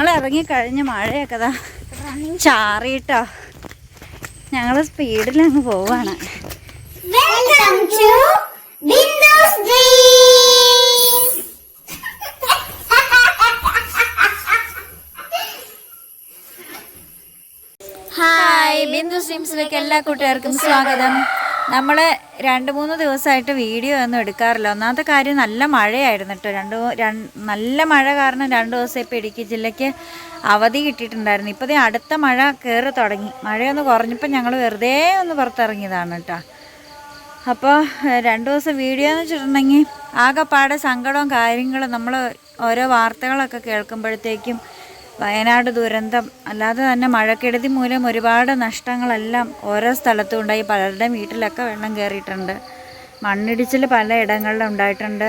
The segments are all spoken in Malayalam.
ഞങ്ങൾ ഇറങ്ങിക്കഴിഞ്ഞ് മഴയൊക്കെ താ ചാറിയിട്ടോ. ഞങ്ങൾ സ്പീഡിൽ അങ്ങ് പോവാണ് ഹായ് ബിന്ദു സ്ട്രീംസിലേക്ക് എല്ലാ കൂട്ടുകാർക്കും സ്വാഗതം. നമ്മൾ രണ്ട് മൂന്ന് ദിവസമായിട്ട് വീഡിയോ ഒന്നും എടുക്കാറില്ല. ഒന്നാമത്തെ കാര്യം നല്ല മഴയായിരുന്നു കേട്ടോ. രണ്ട് നല്ല മഴ കാരണം രണ്ട് ദിവസം ഇപ്പോൾ ഇടുക്കി ജില്ലയ്ക്ക് അവധി കിട്ടിയിട്ടുണ്ടായിരുന്നു. ഇപ്പോൾ അടുത്ത മഴ കയറി തുടങ്ങി. മഴയൊന്ന് കുറഞ്ഞപ്പോൾ ഞങ്ങൾ വെറുതെ ഒന്ന് പുറത്തിറങ്ങിയതാണ് കേട്ടോ. അപ്പോൾ രണ്ട് ദിവസം വീഡിയോ എന്ന് വെച്ചിട്ടുണ്ടെങ്കിൽ ആകെപ്പാടെ സങ്കടവും കാര്യങ്ങളും നമ്മൾ ഓരോ വാർത്തകളൊക്കെ കേൾക്കുമ്പോഴത്തേക്കും വയനാട് ദുരന്തം അല്ലാതെ തന്നെ മഴക്കെടുതി മൂലം ഒരുപാട് നഷ്ടങ്ങളെല്ലാം ഓരോ സ്ഥലത്തും ഉണ്ടായി. പലരുടെ വീട്ടിലൊക്കെ വെള്ളം കയറിയിട്ടുണ്ട്. മണ്ണിടിച്ചിൽ പല ഇടങ്ങളിലും ഉണ്ടായിട്ടുണ്ട്.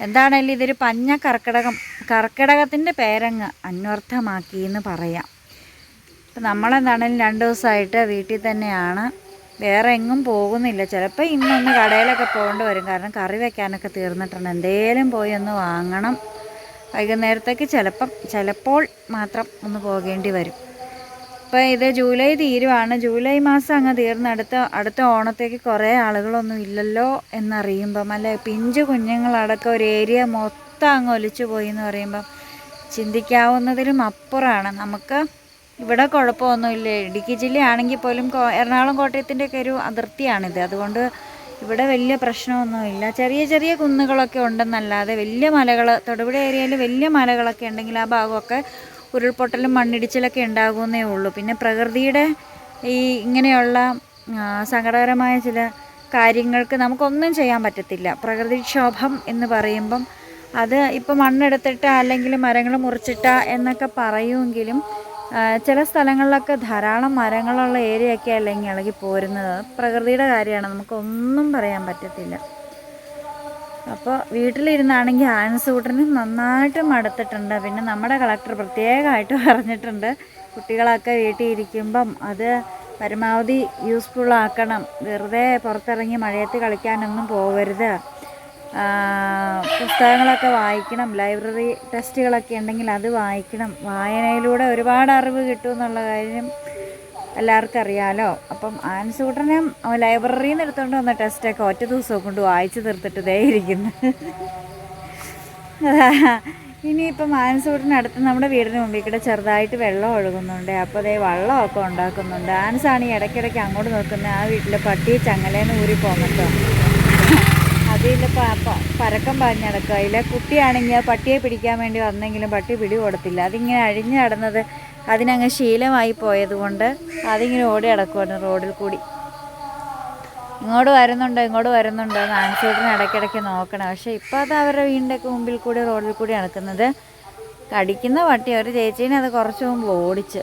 എന്താണേലും ഇതൊരു പഞ്ഞ കർക്കിടകം കർക്കിടകത്തിന്റെ പേരങ്ങ് അന്വർത്ഥമാക്കി എന്ന് പറയാം. ഇപ്പം നമ്മളെന്താണേലും രണ്ട് ദിവസമായിട്ട് വീട്ടിൽ തന്നെയാണ്. വേറെ എങ്ങും പോകുന്നില്ല. ചിലപ്പോൾ ഇന്നൊന്ന് കടയിലൊക്കെ പോകേണ്ടി വരും. കാരണം കറി വെക്കാനൊക്കെ തീർന്നിട്ടുണ്ട്. എന്തേലും പോയി ഒന്ന് വാങ്ങണം. വൈകുന്നേരത്തേക്ക് ചിലപ്പം ചിലപ്പോൾ മാത്രം ഒന്ന് പോകേണ്ടി വരും. ഇപ്പോൾ ഇത് ജൂലൈ തീരുവാണ്. ജൂലൈ മാസം അങ്ങ് തീർന്ന് അടുത്ത അടുത്ത ഓണത്തേക്ക് കുറേ ആളുകളൊന്നും ഇല്ലല്ലോ എന്നറിയുമ്പം അല്ലെ പിഞ്ചു കുഞ്ഞുങ്ങളടക്കം ഒരു ഏരിയ മൊത്തം അങ്ങ് ഒലിച്ചു പോയി എന്ന് പറയുമ്പം ചിന്തിക്കാവുന്നതിലും അപ്പുറമാണ് നമുക്ക് ഇവിടെ കുഴപ്പമൊന്നുമില്ല. ഇടുക്കി ജില്ലയാണെങ്കിൽ പോലും എറണാകുളം കോട്ടയത്തിന്റെയൊക്കെ ഒരു അതിർത്തിയാണിത്. അതുകൊണ്ട് ഇവിടെ വലിയ പ്രശ്നമൊന്നുമില്ല. ചെറിയ ചെറിയ കുന്നുകളൊക്കെ ഉണ്ടെന്നല്ലാതെ വലിയ മലകൾ തൊടുപുഴ ഏരിയയിൽ വലിയ മലകളൊക്കെ ഉണ്ടെങ്കിൽ ആ ഭാഗമൊക്കെ ഉരുൾപൊട്ടലും മണ്ണിടിച്ചിലൊക്കെ ഉണ്ടാകുമെന്നേ ഉള്ളൂ. പിന്നെ പ്രകൃതിയുടെ ഈ ഇങ്ങനെയുള്ള സങ്കടകരമായ ചില കാര്യങ്ങൾക്ക് നമുക്കൊന്നും ചെയ്യാൻ പറ്റത്തില്ല. പ്രകൃതിക്ഷോഭം എന്ന് പറയുമ്പം അത് ഇപ്പോൾ മണ്ണെടുത്തിട്ട അല്ലെങ്കിൽ മരങ്ങൾ മുറിച്ചിട്ട എന്നൊക്കെ പറയുമെങ്കിലും ചില സ്ഥലങ്ങളിലൊക്കെ ധാരാളം മരങ്ങളുള്ള ഏരിയയൊക്കെ അല്ലെങ്കിൽ ഇളകി പോരുന്നത് പ്രകൃതിയുടെ കാര്യമാണ്. നമുക്കൊന്നും പറയാൻ പറ്റത്തില്ല. അപ്പോൾ വീട്ടിലിരുന്നാണെങ്കിൽ ആൻസൂട്ടനും നന്നായിട്ട് മടുത്തിട്ടുണ്ട്. പിന്നെ നമ്മുടെ കളക്ടർ പ്രത്യേകമായിട്ട് പറഞ്ഞിട്ടുണ്ട്. കുട്ടികളൊക്കെ വീട്ടിൽ ഇരിക്കുമ്പം അത് പരമാവധി യൂസ്ഫുൾ ആക്കണം. വെറുതെ പുറത്തിറങ്ങി മഴയത്ത് കളിക്കാനൊന്നും പോകരുത് പുസ്തകങ്ങളൊക്കെ വായിക്കണം ലൈബ്രറി ടെസ്റ്റുകളൊക്കെ ഉണ്ടെങ്കിൽ അത് വായിക്കണം. വായനയിലൂടെ ഒരുപാട് അറിവ് കിട്ടും എന്നുള്ള കാര്യം എല്ലാവർക്കും അറിയാമല്ലോ അപ്പം ആൻസൂട്ടനെ ലൈബ്രറിയിൽ നിന്ന് എടുത്തുകൊണ്ട് വന്ന ടെസ്റ്റൊക്കെ ഒറ്റ ദിവസം കൊണ്ട് വായിച്ചു തീർത്തിട്ട് ദേ ഇരിക്കുന്നു. ഇനിയിപ്പം ആൻസൂട്ടിന് അടുത്ത് നമ്മുടെ വീടിന് മുമ്പിൽ കൂടെ ചെറുതായിട്ട് വെള്ളം ഒഴുകുന്നുണ്ട്. അപ്പോൾ അതേ വെള്ളമൊക്കെ ഉണ്ടാക്കുന്നുണ്ട്. ആൻസാണ് ഈ ഇടയ്ക്കിടയ്ക്ക് അങ്ങോട്ട് നോക്കുന്നത് ആ വീട്ടിലെ പട്ടി ചങ്ങലേന്ന് ഊരി പോകുന്നുണ്ടോ അതിൽ പരക്കം പാഞ്ഞടക്കുക അതിലെ കുട്ടിയാണെങ്കിൽ പട്ടിയെ പിടിക്കാൻ വേണ്ടി വന്നെങ്കിലും പട്ടി പിടി കൊടുത്തില്ല അതിങ്ങനെ അഴിഞ്ഞു നടന്നത് അതിനങ്ങ് ശീലമായി പോയതുകൊണ്ട് അതിങ്ങനെ ഓടി നടക്കുവാണ് റോഡിൽ കൂടി. ഇങ്ങോട്ട് വരുന്നുണ്ടോ ഇങ്ങോട്ട് വരുന്നുണ്ടോ എന്ന് ആൻസൂട്ടിന് ഇടയ്ക്കിടയ്ക്ക് നോക്കണം. പക്ഷേ ഇപ്പോൾ അത് അവരുടെ വീടിന്റെ മുമ്പിൽ കൂടി റോഡിൽ കൂടി നടക്കുന്നത്. കടിക്കുന്ന പട്ടി ഒരു ചേച്ചീനെ അത് കുറച്ച് മുമ്പ് ഓടിച്ച്.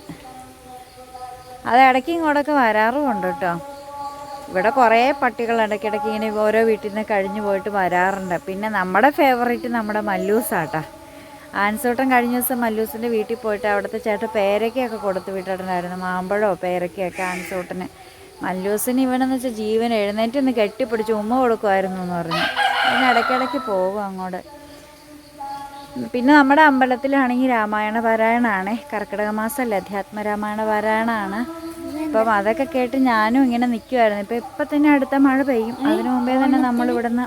അത് ഇടയ്ക്ക് ഇങ്ങോട്ടൊക്കെ വരാറുമുണ്ട് കേട്ടോ. ഇവിടെ കുറേ പട്ടികൾ ഇടയ്ക്കിടയ്ക്ക് ഇങ്ങനെ ഓരോ വീട്ടിൽ നിന്ന് കഴിഞ്ഞു പോയിട്ട് വരാറുണ്ട്. പിന്നെ നമ്മുടെ ഫേവറേറ്റ് നമ്മുടെ മല്ലൂസാട്ടാ. ആൻസൂട്ടൻ കഴിഞ്ഞ ദിവസം മല്ലൂസിന്റെ വീട്ടിൽ പോയിട്ട് അവിടുത്തെ ചേട്ടൻ പേരയ്ക്കൊക്കെ കൊടുത്ത് വിട്ടിട്ടുണ്ടായിരുന്നു. മാമ്പഴമോ പേരയ്ക്കൊക്കെ ആൻസൂട്ടന്. മല്ലൂസിന് ഇവനെന്ന് വെച്ചാൽ ജീവൻ എഴുന്നേറ്റ് ഒന്ന് കെട്ടിപ്പിടിച്ച് ഉമ്മ കൊടുക്കുമായിരുന്നു എന്ന് പറഞ്ഞു. പിന്നെ ഇടയ്ക്കിടയ്ക്ക് പോകും അങ്ങോട്ട്. പിന്നെ നമ്മുടെ അമ്പലത്തിലാണെങ്കിൽ രാമായണ പാരായണമാണ് കർക്കിടക മാസമല്ലേ? അധ്യാത്മ രാമായണ പാരായണമാണ് അപ്പം അതൊക്കെ കേട്ട് ഞാനും ഇങ്ങനെ നിൽക്കുമായിരുന്നു ഇപ്പം ഇപ്പം തന്നെ അടുത്ത മഴ പെയ്യും. അതിനു മുമ്പേ തന്നെ നമ്മൾ ഇവിടുന്ന്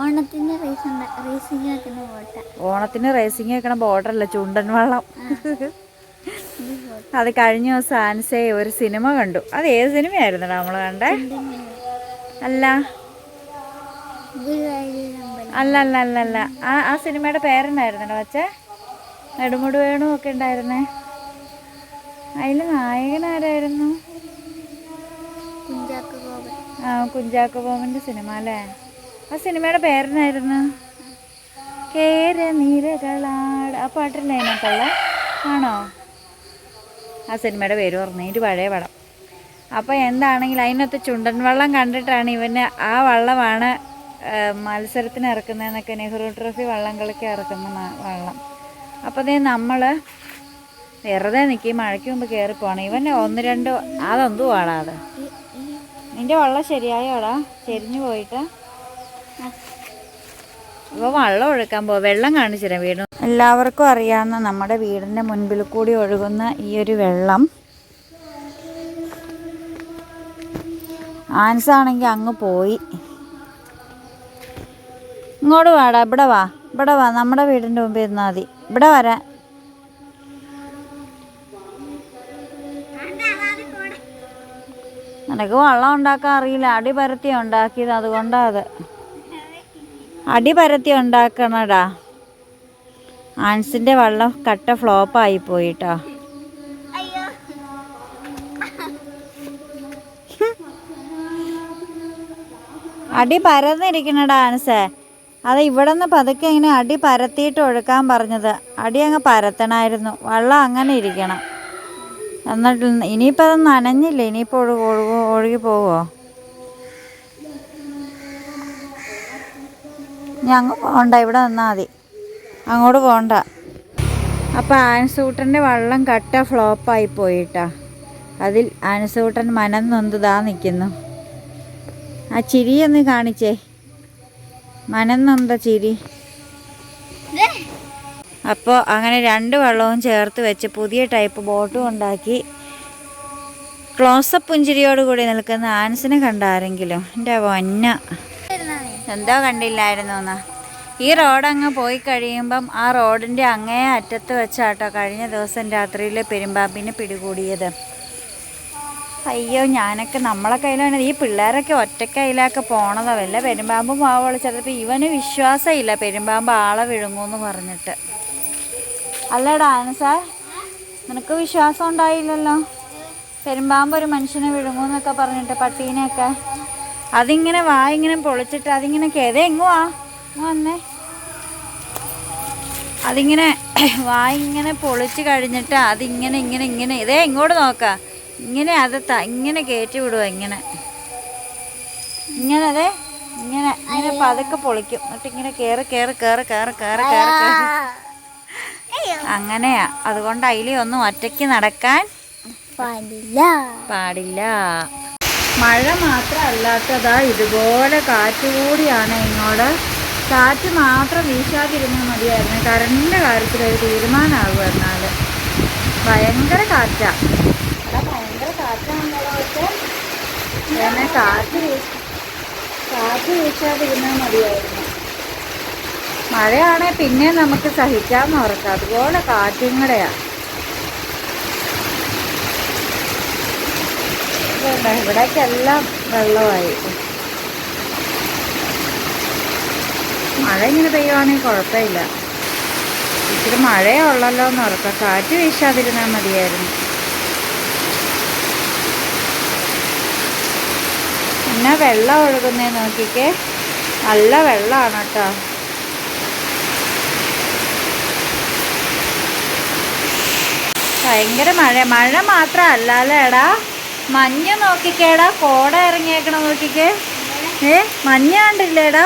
ഓണത്തിന് റേസ് റേസിംഗ് ബോട്ട്. ഓണത്തിന് റേസിംഗ് വെക്കണ ബോർഡറല്ല ചുണ്ടൻ വള്ളം. അത് കഴിഞ്ഞ ദിവസം ആൻസേ ഒരു സിനിമ കണ്ടു. അത് ഏത് സിനിമയായിരുന്നു നമ്മൾ കണ്ടേ? അല്ല. അല്ല അല്ല അല്ല അല്ല. ആ ആ സിനിമയുടെ പേരെന്നായിരുന്നല്ലോ വച്ചേ? നെടുമുടി വേണു ഒക്കെ ഉണ്ടായിരുന്നേ. അതിൽ നായകൻ ആരായിരുന്നു? ആ കുഞ്ചാക്കോ ബോബന്റെ സിനിമ അല്ലേ? ആ സിനിമയുടെ പേരെന്നായിരുന്നു? കേര നിരകളാട് ആ പാട്ടില്ലേ അതിനകത്തുള്ള? ആണോ? ആ സിനിമയുടെ പേര് പറഞ്ഞു ഇത് പഴയ പടം. അപ്പോൾ എന്താണെങ്കിലും അതിനകത്ത് ചുണ്ടൻ വള്ളം കണ്ടിട്ടാണ് ഇവന് ആ വള്ളമാണ് മത്സരത്തിന് ഇറക്കുന്നതെന്നൊക്കെ നെഹ്റു ട്രോഫി വള്ളം കളിക്ക് ഇറക്കുന്ന വള്ളം. അപ്പോൾ അതേ നമ്മൾ വെറുതെ നിൽക്കി മഴയ്ക്ക് മുമ്പ് കയറി പോകണം ഇവൻ ഒന്ന് രണ്ട് അതെന്തു വാടാ അത്? നിന്റെ വള്ളം ശരിയായോടാ ചെരിഞ്ഞു പോയിട്ട്. ഇപ്പൊ വെള്ളം ഒഴുക്കാൻ പോ വെള്ളം കാണിച്ചുതരാം വീട് എല്ലാവർക്കും അറിയാവുന്ന നമ്മുടെ വീടിന്റെ മുൻപിൽ കൂടി ഒഴുകുന്ന ഈ ഒരു വെള്ളം. ആൻസ് ആൻസാണെങ്കിൽ അങ്ങ് പോയി. ഇങ്ങോട്ട് വാടാ ഇവിടെ വാ ഇവിടെ വാ. നമ്മുടെ വീടിന്റെ മുമ്പിൽ ഇരുന്നാൽ മതി. ഇവിടെ വരാൻ നിനക്ക് വള്ളം ഉണ്ടാക്കാൻ അറിയില്ല. അടി പരത്തി ഉണ്ടാക്കിയത് അതുകൊണ്ടാ അത്. അടി പരത്തി ഉണ്ടാക്കണടാ. ആൻസിന്റെ വള്ളം കട്ട ഫ്ലോപ്പായി പോയിട്ടോ. അടി പരന്നിരിക്കണടാ ആൻസേ. അത് ഇവിടെ നിന്ന് പതുക്കെ ഇങ്ങനെ അടി പരത്തിയിട്ട് ഒഴുക്കാൻ പറഞ്ഞത്. അടി അങ്ങ് പരത്തണമായിരുന്നു വള്ളം അങ്ങനെ ഇരിക്കണം. എന്നിട്ട് ഇനിയിപ്പോൾ അത് നനഞ്ഞില്ല? ഇനിയിപ്പോൾ ഒഴുകു ഒഴുകു പോവോ? ഞങ്ങൾ പോകണ്ട ഇവിടെ നിന്നാൽ മതി. അങ്ങോട്ട് പോകണ്ട അപ്പോൾ ആൻസൂട്ടന്റെ വള്ളം കട്ട ഫ്ലോപ്പായി പോയിട്ടാ. അതിൽ ആൻസൂട്ടൻ മനം നൊന്തുതാ നിൽക്കുന്നു ആ ചിരിയൊന്ന് കാണിച്ചേ. മനം നൊന്ത ചിരി. അപ്പോൾ അങ്ങനെ രണ്ട് വെള്ളവും ചേർത്ത് വെച്ച് പുതിയ ടൈപ്പ് ബോട്ടും ഉണ്ടാക്കി. ക്ലോസപ്പ് പുഞ്ചിരിയോട് കൂടി നിൽക്കുന്ന ആൻസിനെ കണ്ടാരെങ്കിലും എന്റെ വന്ന എന്തോ കണ്ടില്ലായിരുന്നു എന്നാ. ഈ റോഡ് അങ്ങ് പോയി കഴിയുമ്പം ആ റോഡിന്റെ അങ്ങേ അറ്റത്ത് വെച്ചാട്ടോ കഴിഞ്ഞ ദിവസം രാത്രിയിൽ പെരുമ്പാമ്പിനെ പിടികൂടിയത്. അയ്യോ ഞാനൊക്കെ നമ്മളെ കയ്യിലാണ്. ഈ പിള്ളേരൊക്കെ ഒറ്റക്കയിലൊക്കെ പോണതോ. വല്ല പെരുമ്പാമ്പ് മാവ് ചിലപ്പോൾ ഇവന് വിശ്വാസമില്ല പെരുമ്പാമ്പ് ആളെ വിഴുങ്ങൂന്ന് പറഞ്ഞിട്ട്. അല്ലേടാ അനസാ നിനക്ക് വിശ്വാസം ഉണ്ടായില്ലല്ലോ? പെരുമ്പാമ്പ് ഒരു മനുഷ്യനെ വിഴുങ്ങൂന്നൊക്കെ പറഞ്ഞിട്ട് പട്ടീനെയൊക്കെ. അതിങ്ങനെ വാ ഇങ്ങനെ പൊളിച്ചിട്ട് അതിങ്ങനെ കേതേ എങ്ങുവാ വന്നേ. അതിങ്ങനെ വാ ഇങ്ങനെ പൊളിച്ച് കഴിഞ്ഞിട്ട് അതിങ്ങനെ ഇങ്ങനെ ഇങ്ങനെ ഇതേ ഇങ്ങോട്ട് നോക്ക. ഇങ്ങനെ അത് ത- ഇങ്ങനെ കയറ്റി വിടുക ഇങ്ങനെ. ഇങ്ങനെ അതെ ഇങ്ങനെ ഇങ്ങനെ പതുക്കെ പൊളിക്കും. എന്നിട്ട് ഇങ്ങനെ കയറി കയറി കയറി കയറി കയറി കയറി അങ്ങനെയാ. അതുകൊണ്ട് അതിലെ ഒന്നും ഒറ്റയ്ക്ക് നടക്കാൻ പാടില്ല. പാടില്ല. മഴ മാത്രമല്ലാത്തതാ ഇതുപോലെ കാറ്റ് കൂടിയാണ് ഇങ്ങോട്ട് കാറ്റ് മാത്രം വീശാതിരുന്നാൽ മതിയായിരുന്നു. കറണ്ടിന്റെ കാര്യത്തിൽ ഒരു തീരുമാനമാകും എന്നാൽ. ഭയങ്കര കാറ്റാ. ഭയങ്കര കാറ്റാണല്ലോ പക്ഷേ. കാറ്റ് വീശ കാറ്റ് വീശാതിരുന്നാൽ മതിയായിരുന്നു. മഴയാണെങ്കിൽ പിന്നെ നമുക്ക് സഹിക്കാൻ ഓർക്കാം അതുപോലെ കാറ്റും കൂടെയാണ് ഇവിടേക്കെല്ലാം വെള്ളമായി. മഴ ഇങ്ങനെ പെയ്യുവാണെങ്കിൽ കുഴപ്പമില്ല. ഇച്ചിരി മഴയേ ഉള്ളല്ലോ എന്ന് ഓർക്കാം കാറ്റ് വീശാതിരുന്നാൽ മതിയായിരുന്നു. പിന്നെ വെള്ളം ഒഴുകുന്നേ നോക്കിക്കേ. നല്ല വെള്ളമാണ് കേട്ടോ. ഭയങ്കര മഴ മഴ മാത്രമല്ല അല്ലേടാ? മഞ്ഞ് നോക്കിക്കേടാ. കോട ഇറങ്ങിയേക്കണ നോക്കിക്കേ. ഏ മഞ്ഞ കണ്ടില്ലേടാ?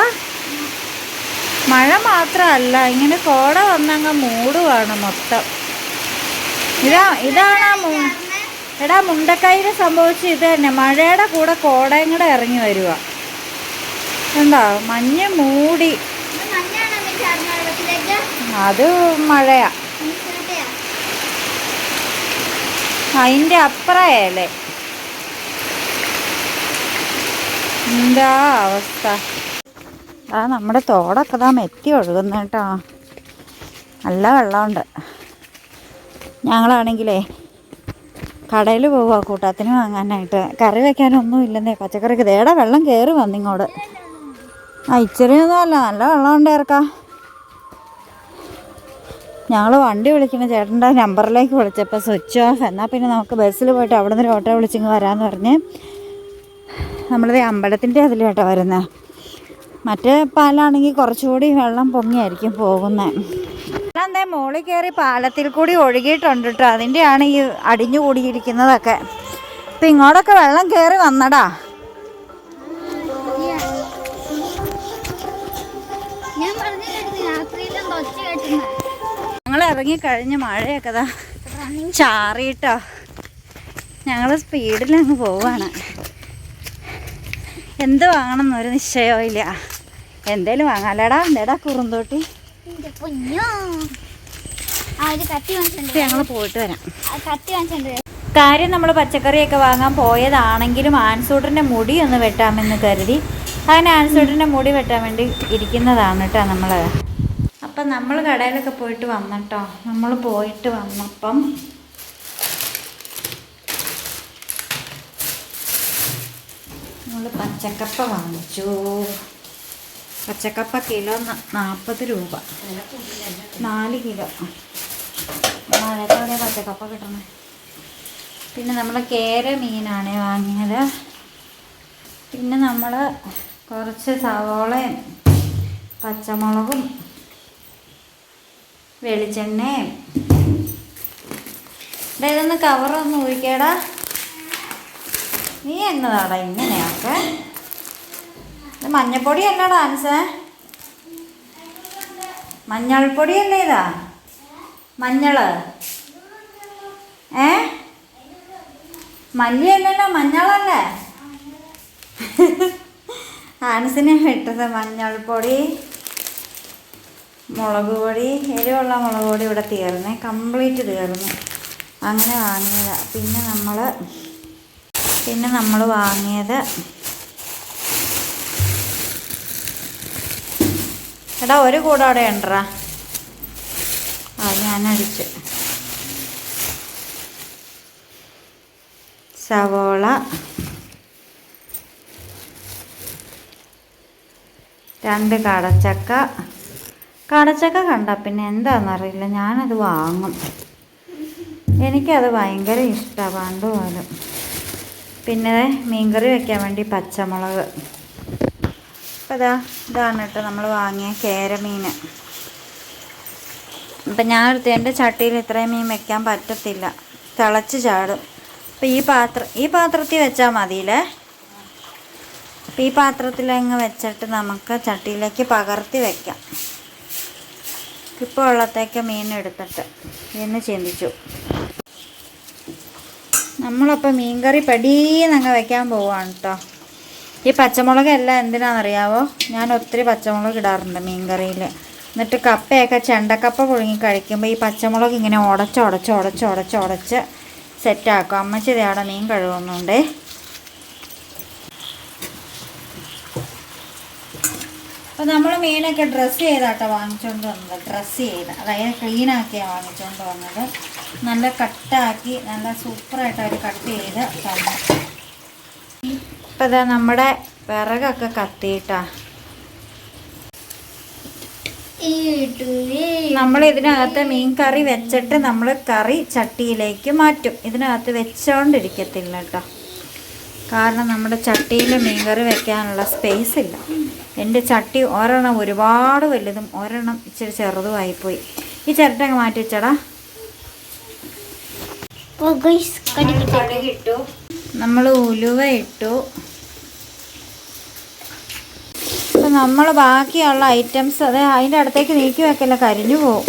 മഴ മാത്രമല്ല ഇങ്ങനെ കോട വന്നങ്ങ് മൂടുവാണ് മൊത്തം. ഇതാ ഇതാണ് എടാ മുണ്ടക്കൈയിൽ സംഭവിച്ച ഇത് തന്നെ. മഴയുടെ കൂടെ കോടയും കൂടെ ഇറങ്ങി വരുക എന്താ മഞ്ഞ് മൂടി. അത് മഴയാ മനസ്സിലായോ? അതിന്റെ അപ്പുറയല്ലേ എന്താ അവസ്ഥ? ആ നമ്മുടെ തോടൊക്കെ താ മെത്തി ഒഴുകുന്ന കേട്ടോ. നല്ല വെള്ളമുണ്ട്. ഞങ്ങളാണെങ്കിലേ കടയിൽ പോവുക കൂട്ടത്തിന് വാങ്ങാനായിട്ട്. കറി വെക്കാനൊന്നും ഇല്ലെന്നേ പച്ചക്കറിക്ക് ദേടെ വെള്ളം കയറി വന്നിങ്ങോട്ട് ആ ഇച്ചിരിയൊന്നും അല്ല നല്ല വെള്ളമുണ്ട് ഇറക്കാം ഞങ്ങൾ വണ്ടി വിളിക്കുന്ന ചേട്ടന്റെ നമ്പറിലേക്ക് വിളിച്ചപ്പോൾ സ്വിച്ച് ഓഫ്. എന്നാൽ പിന്നെ നമുക്ക് ബസ്സിൽ പോയിട്ട് അവിടെ നിന്ന് ഒരു ഓട്ടോ വിളിച്ചിങ്ങ് വരാമെന്ന് പറഞ്ഞ് നമ്മളിത് അമ്പലത്തിന്റെ അതിൽ കേട്ടോ വരുന്നത് മറ്റേ പാലാണെങ്കിൽ കുറച്ചുകൂടി വെള്ളം പൊങ്ങിയായിരിക്കും പോകുന്നത് എന്തേ മുകളിൽ കയറി പാലത്തിൽ കൂടി ഒഴുകിയിട്ടുണ്ട് കേട്ടോ. അതിന്റെയാണ് ഈ അടിഞ്ഞു കൂടിയിരിക്കുന്നതൊക്കെ. അപ്പം ഇങ്ങോട്ടൊക്കെ വെള്ളം കയറി വന്നടാ. ഞങ്ങൾ ഇറങ്ങിക്കഴിഞ്ഞ് മഴയൊക്കെ താ ചാറിയിട്ടോ. ഞങ്ങൾ സ്പീഡിൽ അങ്ങ് പോവാണ്. എന്ത് വാങ്ങണം എന്നൊരു നിശ്ചയവും ഇല്ല. എന്തേലും വാങ്ങാലടാ എന്തേടാ കുറുന്തോട്ടി? ഞങ്ങൾ പോയിട്ട് വരാം. കാര്യം നമ്മൾ പച്ചക്കറിയൊക്കെ വാങ്ങാൻ പോയതാണെങ്കിലും ആൻസൂട്ടറിന്റെ മുടി ഒന്ന് വെട്ടാമെന്ന് കരുതി. അങ്ങനെ ആൻസൂട്ടറിന്റെ മുടി വെട്ടാൻ വേണ്ടി ഇരിക്കുന്നതാണ് കേട്ടോ നമ്മൾ അപ്പം നമ്മൾ കടയിലൊക്കെ പോയിട്ട് വന്നിട്ടോ. നമ്മൾ പോയിട്ട് വന്നപ്പം നമ്മൾ പച്ചക്കപ്പ വാങ്ങിച്ചു. പച്ചക്കപ്പ കിലോ നാൽപ്പത് രൂപ. നാല് കിലോ. മഴത്തോടെ പച്ചക്കപ്പ കിട്ടണേ പിന്നെ നമ്മൾ കേര മീനാണ് വാങ്ങിയത്. പിന്നെ നമ്മൾ കുറച്ച് സവോളയും പച്ചമുളകും വെളിച്ചെണ്ണയും ഇതൊന്ന് കവറൊന്ന് ഒഴിക്കടാ നീ എന്നതാടാ ഇങ്ങനെയൊക്കെ? ഇത് മഞ്ഞപ്പൊടി അല്ലടാ ആൻസേ മഞ്ഞൾപ്പൊടിയല്ലേ ഇതാ? മഞ്ഞൾ. ഏ? മല്ലിയല്ലല്ലോ മഞ്ഞളല്ലേ? ആൻസിനെ വിട്ടത് മഞ്ഞൾപ്പൊടി. മുളക് പൊടി എരിവുള്ള മുളക് പൊടി ഇവിടെ തീർന്നേ കംപ്ലീറ്റ് തീർന്നു. അങ്ങനെ വാങ്ങിയതാണ് പിന്നെ നമ്മൾ പിന്നെ നമ്മൾ വാങ്ങിയത് എടാ ഒരു കൂടെ അവിടെ ഉണ്ടറാ ആ ഞാൻ അടിച്ചു സവോള. രണ്ട് കടച്ചക്ക. കടച്ചക്ക കണ്ട പിന്നെ എന്താണെന്നറിയില്ല ഞാനത് വാങ്ങും. എനിക്കത് ഭയങ്കര ഇഷ്ടമാണ് പണ്ട് പോലും പിന്നെ മീൻകറി വെക്കാൻ വേണ്ടി പച്ചമുളക്. അപ്പോൾ ഇതാ ഇതാണ് കേട്ടോ നമ്മൾ വാങ്ങിയ കേരമീൻ അപ്പം ഞാൻ എടുത്ത് എന്റെ ചട്ടിയിൽ ഇത്രയും മീൻ വെക്കാൻ പറ്റത്തില്ല. തിളച്ച് ചാടും. അപ്പം ഈ പാത്രം ഈ പാത്രത്തിൽ വെച്ചാൽ മതിയില്ലേ? അപ്പം ഈ പാത്രത്തിലങ്ങ് വെച്ചിട്ട് നമുക്ക് ചട്ടിയിലേക്ക് പകർത്തി വെക്കാം. ഇപ്പോൾ ഉള്ളത്തേക്ക് മീൻ എടുത്തിട്ട്. എന്ന് ചിന്തിച്ചു. നമ്മളപ്പോൾ മീൻകറി പടീന്നങ്ങ് വയ്ക്കാൻ പോവാണ് കേട്ടോ ഈ പച്ചമുളക് എല്ലാം എന്തിനാണെന്നറിയാവോ? ഞാൻ ഒത്തിരി പച്ചമുളക് ഇടാറുണ്ട് മീൻകറിയിൽ എന്നിട്ട് കപ്പയൊക്കെ ചെണ്ടക്കപ്പ പുഴുങ്ങി കഴിക്കുമ്പോൾ ഈ പച്ചമുളക് ഇങ്ങനെ ഉടച്ച് ഉടച്ച് ഉടച്ച് ഉടച്ച് ഉടച്ച് സെറ്റാക്കും അമ്മച്ചി ദേ അവിടെ മീൻ കഴുകുന്നുണ്ടേ. അപ്പോൾ നമ്മൾ മീനൊക്കെ ഡ്രസ്സ് ചെയ്താട്ടോ വാങ്ങിച്ചുകൊണ്ട് വന്നത്. ഡ്രസ്സ് ചെയ്ത്. അതായത് ക്ലീനാക്കിയാണ് വാങ്ങിച്ചുകൊണ്ട് വന്നത്. നല്ല കട്ടാക്കി നല്ല സൂപ്പറായിട്ട് അവർ കട്ട് ചെയ്ത് തന്നു. ഇപ്പം നമ്മുടെ വിറകൊക്കെ കത്തിയിട്ടാ. നമ്മൾ ഇതിനകത്ത് മീൻ കറി വെച്ചിട്ട് നമ്മൾ കറി ചട്ടിയിലേക്ക് മാറ്റും. ഇതിനകത്ത് വെച്ചോണ്ടിരിക്കത്തില്ല കേട്ടോ. കാരണം നമ്മുടെ ചട്ടിയിൽ മീൻ കറി വെക്കാനുള്ള സ്പേസ് ഇല്ല. എന്റെ ചട്ടി ഒരെണ്ണം ഒരുപാട് വലുതും ഒരെണ്ണം ഇച്ചിരി ചെറുതുമായിപ്പോയി ഈ ചിരട്ട അങ്ങ് മാറ്റി വെച്ചടാ. കടുകിട്ടു നമ്മൾ ഉലുവ ഇട്ടു. അപ്പം നമ്മൾ ബാക്കിയുള്ള ഐറ്റംസ് അത് അതിന്റെ അടുത്തേക്ക് നീക്കി വെക്കല്ല കരിഞ്ഞു പോവും.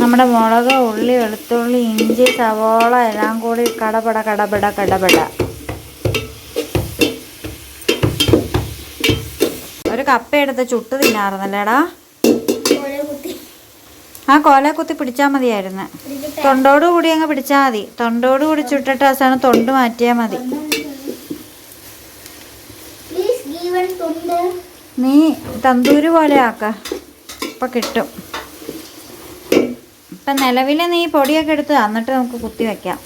നമ്മുടെ മുളക് ഉള്ളി വെളുത്തുള്ളി ഇഞ്ചി സവോള എല്ലാം കൂടി കടപട കടപട കടപട. ഒരു കപ്പ എടുത്ത് ചുട്ട് തിന്നാറുന്നല്ലേടാ? ആ കോല കുത്തി പിടിച്ചാൽ മതിയായിരുന്നു. തൊണ്ടോട് കൂടി അങ്ങ് പിടിച്ചാൽ മതി. തൊണ്ടോട് കൂടി ചുട്ടിട്ട് അവസാനം തൊണ്ട് മാറ്റിയാൽ മതി. നീ തന്തൂര് പോലെ ആക്ക. ഇപ്പം കിട്ടും. ഇപ്പം നിലവിൽ നീ പൊടിയൊക്കെ എടുത്ത് എന്നിട്ട് നമുക്ക് കുത്തി വെക്കാം.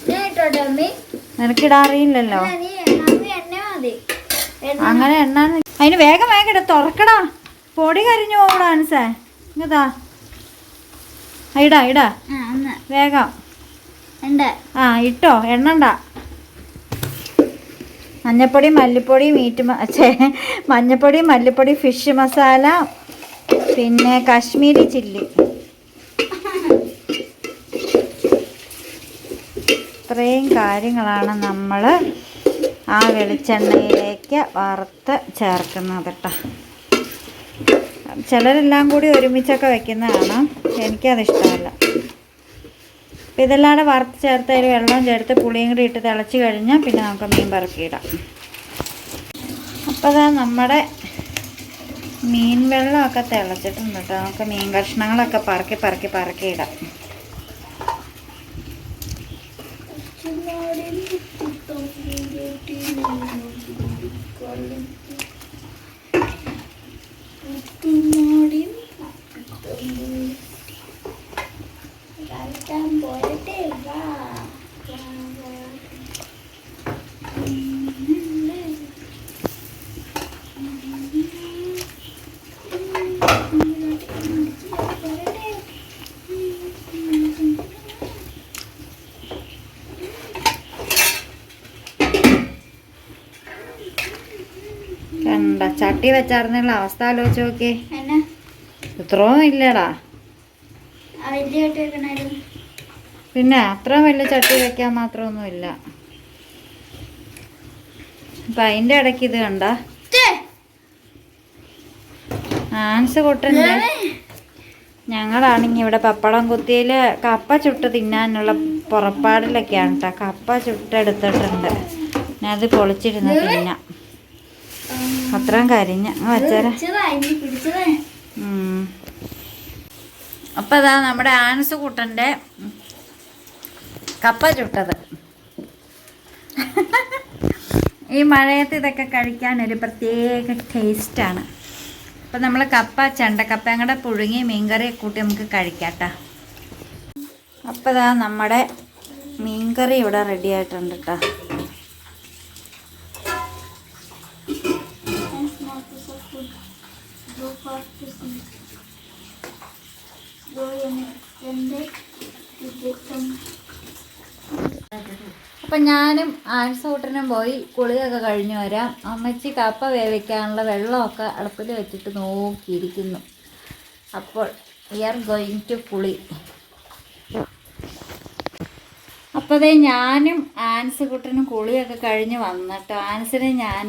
നിനക്കിടാറിയില്ലല്ലോ അങ്ങനെ എണ്ണാൻ അതിന് വേഗം വേഗം ഇട തുറക്കടാ. പൊടി കരിഞ്ഞു പോകടാ അനുസേ ഇങ്ങതാ. ഇടാ ഇടാ. വേഗം. ആ ഇട്ടോ എണ്ണണ്ട. മഞ്ഞപ്പൊടി മല്ലിപ്പൊടി മീറ്റ് മച്ചേ മഞ്ഞപ്പൊടി മല്ലിപ്പൊടി ഫിഷ് മസാല പിന്നെ കാശ്മീരി ചില്ലി. ഇത്രയും കാര്യങ്ങളാണ് നമ്മൾ ആ വെളിച്ചെണ്ണയിലേക്ക് വറുത്ത് ചേർക്കുന്നത് കേട്ടോ ചിലരെല്ലാം കൂടി ഒരുമിച്ചൊക്കെ വെക്കുന്നതാണ്. എനിക്കത് ഇഷ്ടമല്ല അപ്പം ഇതെല്ലാം കൂടെ വറുത്ത് ചേർത്ത് അതിൽ വെള്ളം ചേർത്ത് പുളിയും കൂടി ഇട്ട് തിളച്ച് കഴിഞ്ഞാൽ പിന്നെ നമുക്ക് മീൻ പറക്കിയിടാം. അപ്പോൾ അതാ നമ്മുടെ മീൻ വെള്ളമൊക്കെ തിളച്ചിട്ടുണ്ട് കേട്ടോ നമുക്ക് മീൻ കഷ്ണങ്ങളൊക്കെ പറക്കി പറക്കി പറക്കി കണ്ട വെച്ചാർന്നുള്ള അവസ്ഥ ആലോചിച്ച് എന്നാ? ഇത്രയും ഇല്ലടാ. പിന്നെ അത്ര വലിയ ചട്ടി വെക്കാൻ മാത്രമൊന്നും ഇല്ല അപ്പൊ അതിന്റെ ഇടയ്ക്ക് ഇത് കണ്ട? ആൻസ് കൊട്ടണ്ടേ ഞങ്ങളാണെങ്കിൽ ഇവിടെ പപ്പടം കുത്തിയിൽ കപ്പ ചുട്ട് തിന്നാനുള്ള പുറപ്പാടിലൊക്കെയാണ് കേട്ടോ കപ്പ ചുട്ടെടുത്തിട്ടുണ്ട്. ഞാനത് അത് പൊളിച്ചിരുന്ന് തിന്നാം. അത്രയും കരിഞ്ഞ ഉം. അപ്പൊ അതാ നമ്മുടെ ആനസ് കൂട്ടന്റെ കപ്പ ചുട്ടത്. ഈ മഴയത്ത് ഇതൊക്കെ കഴിക്കാൻ ഒരു പ്രത്യേക ടേസ്റ്റാണ്. അപ്പൊ നമ്മൾ കപ്പ ചെണ്ടക്കപ്പയും കൂടെ പുഴുങ്ങി മീൻകറി കൂട്ടി നമുക്ക് കഴിക്കാട്ടാ. അപ്പൊ ഇതാ നമ്മുടെ മീൻകറി ഇവിടെ റെഡി ആയിട്ടുണ്ട് കേട്ടോ അപ്പം ഞാനും ആൻസൂട്ടനും പോയി കുളിയൊക്കെ കഴിഞ്ഞു വരാം. അമ്മച്ചി കപ്പ വേവിക്കാനുള്ള വെള്ളമൊക്കെ അടുപ്പിൽ വെച്ചിട്ട് നോക്കിയിരിക്കുന്നു. അപ്പോൾ വി ആർ ഗോയിങ് ടു കുളി. അപ്പോൾ ഞാനും ആൻസ് കുട്ടനും കുളിയൊക്കെ കഴിഞ്ഞ് വന്നിട്ട്. ആൻസിന് ഞാൻ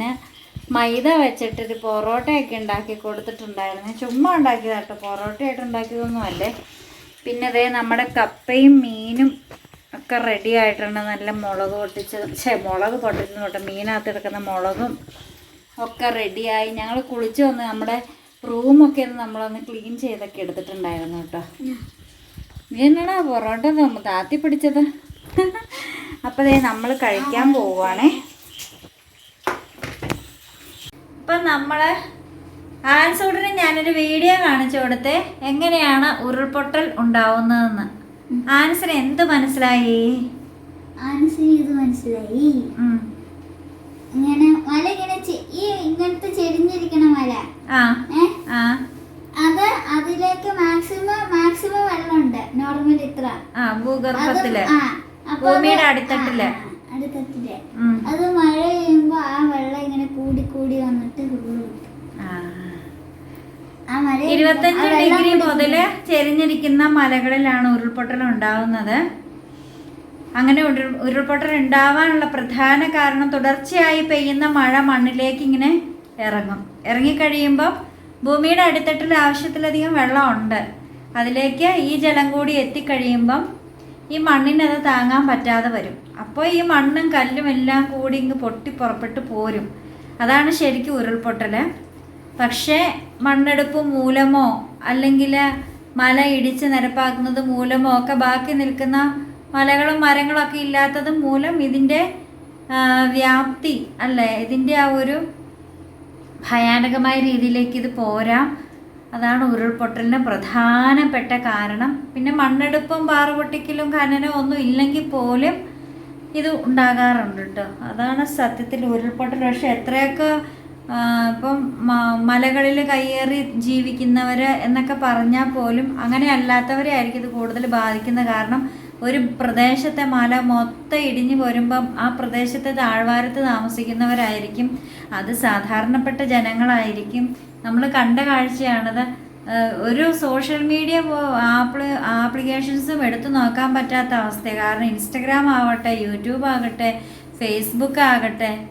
മൈദ വെച്ചിട്ടൊരു പൊറോട്ടയൊക്കെ ഉണ്ടാക്കി കൊടുത്തിട്ടുണ്ടായിരുന്നു. ചുമ്മാ ഉണ്ടാക്കിയതാട്ടോ. പൊറോട്ടയായിട്ട് ഉണ്ടാക്കിയതൊന്നും അല്ലേ പിന്നെ അതേ നമ്മുടെ കപ്പയും മീനും ഒക്കെ റെഡി ആയിട്ടുണ്ട്. നല്ല മുളക് പൊട്ടിച്ച് ഛേ മുളക് പൊട്ടിച്ച് തൊട്ട് മീനകത്ത് കിടക്കുന്ന മുളകും ഒക്കെ റെഡിയായി ഞങ്ങൾ കുളിച്ച് വന്ന് നമ്മുടെ റൂമൊക്കെ ഒന്ന് നമ്മളൊന്ന് ക്ലീൻ ചെയ്തൊക്കെ എടുത്തിട്ടുണ്ടായിരുന്നു കേട്ടോ. നീ എന്നാടാ പൊറോട്ട താത്തി പിടിച്ചത്? അപ്പോൾ ദേ നമ്മൾ കഴിക്കാൻ പോവുകയാണേ ഇപ്പം നമ്മൾ ആൻസൂട്ടിന് ഞാനൊരു വീഡിയോ കാണിച്ചു കൊടുത്തേ. എങ്ങനെയാണ് ഉരുൾപൊട്ടൽ ഉണ്ടാവുന്നതെന്ന്. ആൻസിന് എന്ത് മനസ്സിലായി? ആൻസർ ഇത് മനസ്സിലായി? ഇങ്ങനെ മല ഇങ്ങനെ ഈ ഇങ്ങനത്തെ ചെരിഞ്ഞിരിക്കണ മല. ആ. ആ. അത് അതിലേക്ക് മാക്സിമം മാക്സിമം വെള്ളമുണ്ട്. നോർമൽ ഇത്ര. ഭൂഗർഭത്തിൽ. ഭൂമിയുടെ അടിത്തട്ടിൽ. അത് മഴ പെയ്യുമ്പോ ആ വെള്ളം ഇങ്ങനെ കൂടി കൂടി വന്നിട്ട് ഉരുൾ പൊട്ടും. ആ. ആ മഴ പെയ്യുമ്പോ ഇരുപത്തഞ്ച് ഡിഗ്രി മുതൽ മുതൽ ചെരിഞ്ഞിരിക്കുന്ന മലകളിലാണ് ഉരുൾപൊട്ടൽ ഉണ്ടാവുന്നത് അങ്ങനെ ഉരുൾ ഉരുൾപൊട്ടൽ ഉണ്ടാവാനുള്ള പ്രധാന കാരണം തുടർച്ചയായി പെയ്യുന്ന മഴ മണ്ണിലേക്ക് ഇങ്ങനെ ഇറങ്ങും. ഇറങ്ങിക്കഴിയുമ്പോൾ ഭൂമിയുടെ അടിത്തട്ടിൽ ആവശ്യത്തിലധികം വെള്ളമുണ്ട്. അതിലേക്ക് ഈ ജലം കൂടി എത്തിക്കഴിയുമ്പം ഈ മണ്ണിനത് താങ്ങാൻ പറ്റാതെ വരും. അപ്പോൾ ഈ മണ്ണും കല്ലും എല്ലാം കൂടി ഇങ്ങ് പൊട്ടി പുറപ്പെട്ട് പോരും. അതാണ് ശരിക്കും ഉരുൾപൊട്ടൽ പക്ഷേ മണ്ണെടുപ്പ് മൂലമോ അല്ലെങ്കിൽ മല ഇടിച്ച് നിരപ്പാക്കുന്നത് മൂലമോ ഒക്കെ ബാക്കി നിൽക്കുന്ന മലകളും മരങ്ങളും ഒക്കെ ഇല്ലാത്തത് മൂലം ഇതിന്റെ വ്യാപ്തി അല്ലേ? ഇതിന്റെ ആ ഒരു ഭയാനകമായ രീതിയിലേക്ക് ഇത് പോരാം. അതാണ് ഉരുൾപൊട്ടലിന് പ്രധാനപ്പെട്ട കാരണം. പിന്നെ മണ്ണെടുപ്പും പാറപൊട്ടിക്കലും ഖനനവും ഒന്നും ഇല്ലെങ്കിൽ പോലും ഇത് ഉണ്ടാകാറുണ്ട് കേട്ടോ അതാണ് സത്യത്തിൽ ഉരുൾപൊട്ടൽ. പക്ഷെ എത്രയൊക്കെ ഇപ്പം മലകളിൽ കയ്യേറി ജീവിക്കുന്നവർ എന്നൊക്കെ പറഞ്ഞാൽ പോലും അങ്ങനെ അല്ലാത്തവരെ ആയിരിക്കും ഇത് കൂടുതൽ ബാധിക്കുന്നത് കാരണം. ഒരു പ്രദേശത്തെ മല മൊത്തം ഇടിഞ്ഞു പോരുമ്പം ആ പ്രദേശത്തെ താഴ്വാരത്ത് താമസിക്കുന്നവരായിരിക്കും. അത് സാധാരണപ്പെട്ട ജനങ്ങളായിരിക്കും. നമ്മൾ കണ്ട കാഴ്ചയാണത്. ഒരു സോഷ്യൽ മീഡിയ ആപ്ലി ആപ്ലിക്കേഷൻസും എടുത്തു നോക്കാൻ പറ്റാത്ത അവസ്ഥയാണ് കാരണം ഇൻസ്റ്റഗ്രാം ആവട്ടെ യൂട്യൂബ് ആകട്ടെ ഫേസ്ബുക്ക് ആകട്ടെ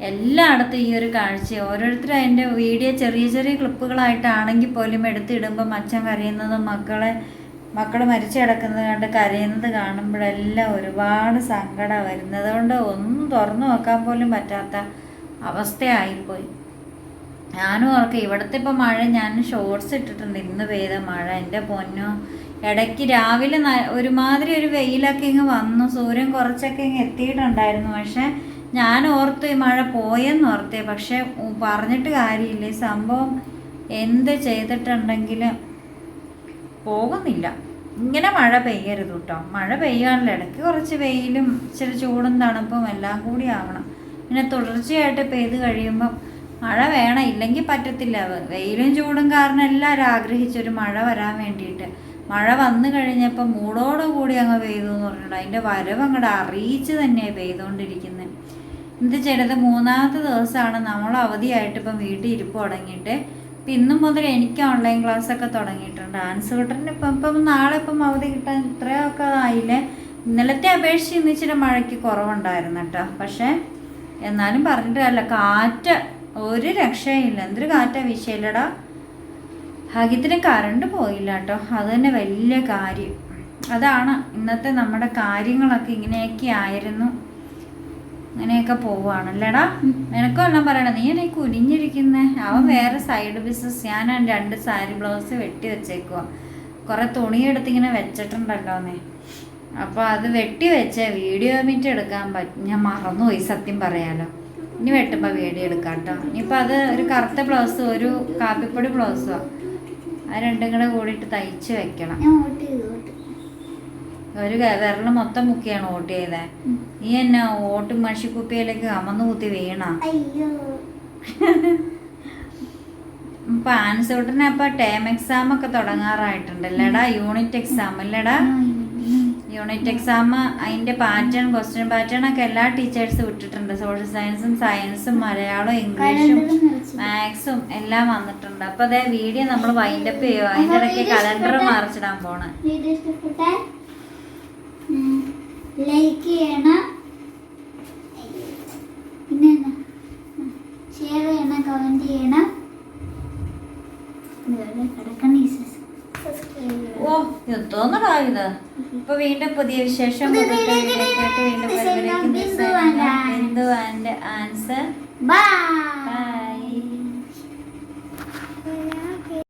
എല്ലായിടത്തും ഈ ഒരു കാഴ്ച. ഓരോരുത്തരും അതിന്റെ വീഡിയോ ചെറിയ ചെറിയ ക്ലിപ്പുകളായിട്ടാണെങ്കിൽ പോലും എടുത്തിടുമ്പോൾ അച്ഛൻ കരയുന്നതും മക്കളെ മക്കൾ മരിച്ചു കിടക്കുന്നത് കണ്ട് കരയുന്നത് കാണുമ്പോഴെല്ലാം ഒരുപാട് സങ്കടം വരുന്നത് കൊണ്ട് ഒന്നും തുറന്നു നോക്കാൻ പോലും പറ്റാത്ത അവസ്ഥയായിപ്പോയി. ഞാനും ഓർക്കാം ഇവിടുത്തെ ഇപ്പം മഴ ഞാൻ ഷോർട്സ് ഇട്ടിട്ടുണ്ട്. ഇന്ന് പെയ്ത മഴ. എന്റെ പൊന്നോ ഇടയ്ക്ക് രാവിലെ ഒരുമാതിരി ഒരു വെയിലൊക്കെ ഇങ്ങ് വന്നു. സൂര്യൻ കുറച്ചൊക്കെ ഇങ്ങ് എത്തിയിട്ടുണ്ടായിരുന്നു. പക്ഷെ ഞാൻ ഓർത്ത് മഴ പോയെന്ന് ഓർത്തേ പക്ഷെ പറഞ്ഞിട്ട് കാര്യമില്ല. സംഭവം എന്ത് ചെയ്തിട്ടുണ്ടെങ്കിലും പോകുന്നില്ല. ഇങ്ങനെ മഴ പെയ്യരുത് കേട്ടോ മഴ പെയ്യാനുള്ള ഇടയ്ക്ക് കുറച്ച് വെയിലും ഇച്ചിരി ചൂടും തണുപ്പും എല്ലാം കൂടി ആവണം. പിന്നെ തുടർച്ചയായിട്ട് പെയ്ത് കഴിയുമ്പം മഴ വേണം. ഇല്ലെങ്കിൽ പറ്റത്തില്ല. വെയിലും ചൂടും കാരണം എല്ലാവരും ആഗ്രഹിച്ചൊരു മഴ വരാൻ വേണ്ടിയിട്ട്. മഴ വന്നു കഴിഞ്ഞപ്പോൾ മൂടോടുകൂടി അങ്ങ് പെയ്തു എന്ന് പറഞ്ഞിട്ടുണ്ട്. അതിന്റെ വരവ് അങ്ങോട്ട് അറിയിച്ച് തന്നെയാണ് പെയ്തുകൊണ്ടിരിക്കുന്നത്. എന്ത് ചെയ്യണത്? മൂന്നാമത്തെ ദിവസമാണ് നമ്മൾ അവധിയായിട്ട് ഇപ്പം വീട്ടിൽ ഇരിപ്പ് തുടങ്ങിയിട്ട്. ഇപ്പം ഇന്നു മുതൽ എനിക്ക് ഓൺലൈൻ ക്ലാസ് ഒക്കെ തുടങ്ങിയിട്ടുണ്ട്. ഡാൻസ് കിട്ടുന്ന ഇപ്പം ഇപ്പം നാളെ ഇപ്പം അവധി കിട്ടാൻ ഇത്രയൊക്കെ ആയില്ലേ? ഇന്നലത്തെ അപേക്ഷിച്ച് ഇന്ന് ഇച്ചിരി മഴയ്ക്ക് കുറവുണ്ടായിരുന്നു കേട്ടോ. പക്ഷേ എന്നാലും പറഞ്ഞിട്ട് അല്ല കാറ്റ് ഒരു രക്ഷയില്ല എന്തൊരു കാറ്റാ വീശയില്ലടാ. ഭാഗ്യത്തിന് കറണ്ട് പോയില്ല കേട്ടോ. അത് തന്നെ വലിയ കാര്യം. അതാണ് ഇന്നത്തെ നമ്മുടെ കാര്യങ്ങളൊക്കെ ഇങ്ങനെയൊക്കെ ആയിരുന്നു. അങ്ങനെയൊക്കെ പോവുകയാണല്ലേടാ നിനക്കും എല്ലാം പറയണം. നീ എന്നെ കുനിഞ്ഞിരിക്കുന്നേ. അവൻ വേറെ സൈഡ് ബിസിനസ് ഞാൻ രണ്ട് സാരി ബ്ലൗസ് വെട്ടി വെച്ചേക്കുക കുറെ തുണിയെടുത്ത് ഇങ്ങനെ വെച്ചിട്ടുണ്ടല്ലോന്നേ അപ്പോൾ അത് വെട്ടി വെച്ച. വീഡിയോ മീറ്റ് എടുക്കാൻ പറ്റും ഞാൻ മറന്നുപോയി സത്യം പറയാലോ. ഇനി വെട്ടുമ്പോൾ വീഡിയോ എടുക്കാം കേട്ടോ ഇനിയിപ്പോൾ അത് ഒരു കറുത്ത ബ്ലൗസ് ഒരു കാപ്പിപ്പൊടി ബ്ലൗസോ ആ. രണ്ടും കൂടെ കൂടിയിട്ട് തയ്ച്ച് വെക്കണം ഞാൻ വോട്ട് ചെയ്തു വോട്ട് ഒരു വിരൽ മൊത്തം മുക്കിയാണ് വോട്ട് ചെയ്തേ. നീ എന്നാ വോട്ട് മഷിക്കുപ്പിയിലേക്ക് അമന്ന് കുത്തി വീണ? ആൻസൂട്ടിന് അപ്പൊ ടേം എക്സാം ഒക്കെ തുടങ്ങാറായിട്ടുണ്ട് തുടങ്ങാറായിട്ടുണ്ടല്ലേടാ യൂണിറ്റ് എക്സാം അല്ലേടാ യൂണിറ്റ് എക്സാം അതിന്റെ പാറ്റേൺ ക്വസ്റ്റ്യൻ പാറ്റേൺ ഒക്കെ എല്ലാ ടീച്ചേഴ്സും വിട്ടിട്ടുണ്ട്. സോഷ്യൽ സയൻസും സയൻസും മലയാളവും ഇംഗ്ലീഷും മാത്സും എല്ലാം വന്നിട്ടുണ്ട്. അപ്പൊ അതേ വീഡിയോ നമ്മൾ വൈൻഡപ്പ് ചെയ്യുക അതിന്റെ ഇടയ്ക്ക് കലണ്ടർ മറിച്ചിടാൻ പോണേ. ലൈക്ക് ചെയ്യണം. പിന്നെ ഷെയർ ചെയ്യണം കമന്റ് ചെയ്യണം. കിടക്കണം ഓ നിർത്തോന്നടാ ഇത് ഇപ്പൊ വീണ്ടും പുതിയ വിശേഷം വീണ്ടും ബിന്ദു ആൻഡ് ആൻസർ ബൈ